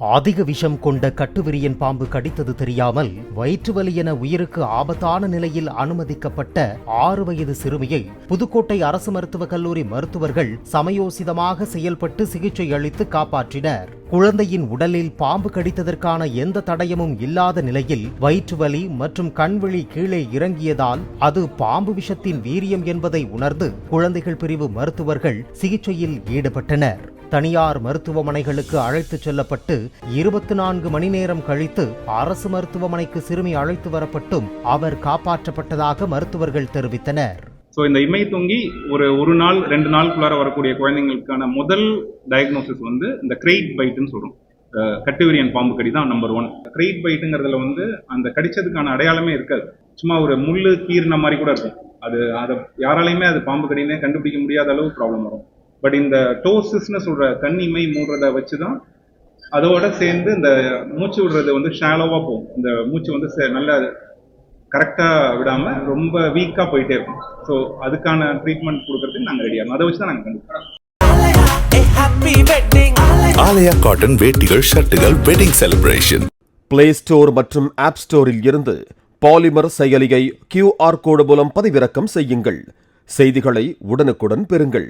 அதிக விஷம் கொண்ட கட்டுவிரியன் பாம்பு கடித்தது தெரியாமல் வயிற்று வலி என உயிருக்கு ஆபத்தான நிலையில் அனுமதிக்கப்பட்ட ஆறு வயது சிறுமியை புதுக்கோட்டை அரசு மருத்துவக் கல்லூரி மருத்துவர்கள் சமயோசிதமாக செயல்பட்டு சிகிச்சை அளித்து காப்பாற்றினர். குழந்தையின் உடலில் பாம்பு கடித்ததற்கான எந்த தடயமும் இல்லாத நிலையில் வயிற்றுவலி மற்றும் கண்விழி கீழே இறங்கியதால் அது பாம்பு விஷத்தின் வீரியம் என்பதை உணர்ந்து குழந்தைகள் பிரிவு மருத்துவர்கள் சிகிச்சையில் ஈடுபட்டனர். தனியார் மருத்துவமனைகளுக்கு அழைத்துச் செல்லப்பட்டு இருபத்தி நான்கு மணி நேரம் கழித்து அரசு மருத்துவமனைக்கு சிறுமி அழைத்து வரப்பட்டும் அவர் காப்பாற்றப்பட்டதாக மருத்துவர்கள் தெரிவித்தனர். ஸோ இந்த இமை தொங்கி ஒரு ஒரு நாள் ரெண்டு நாளுக்குள்ளார வரக்கூடிய குழந்தைங்களுக்கான முதல் டயக்னோசிஸ் வந்து இந்த கிரெயிட் பைட்டுன்னு சொல்கிறோம் கட்டுவிரியன் பாம்பு கடி தான் நம்பர் ஒன் கிரெயிட் பைட்டுங்கிறதுல வந்து அந்த கடிச்சதுக்கான அடையாளமே இருக்காது. சும்மா ஒரு முள்ளு கீறின மாதிரி கூட இருக்கும். அது அதை யாராலையுமே அது பாம்பு கடினே கண்டுபிடிக்க முடியாத அளவு ப்ராப்ளம் வரும். பட் இந்த டோசிஸ்னு சொல்ற கண் இமை மூடுறத வச்சு தான் அதோட சேர்ந்து இந்த மூச்சு விடுறது வந்து ஷாலோவா போகும். இந்த மூச்சு வந்து சே- நல்ல கரெக்டா விடாம ரொம்ப வீக்கா போயிட்டே இருக்கும். ஸோ அதுக்கான ட்ரீட்மெண்ட் கொடுக்கறதுக்கு நாங்க ரெடியா அதை வச்சு தான் நாங்க கண்டுபிடிக்கிறோம். a happy wedding. Alaya cotton வேட்டிகள் ஷர்ட்டுகள் வெட்டிங் செலிப்ரேஷன் பிளே ஸ்டோர் மற்றும் ஆப் ஸ்டோரில் இருந்து பாலிமர் செயலியை கியூஆர் கோடு மூலம் பதிவிறக்கம் செய்யுங்கள். செய்திகளை உடனுக்குடன் பெறுங்கள்.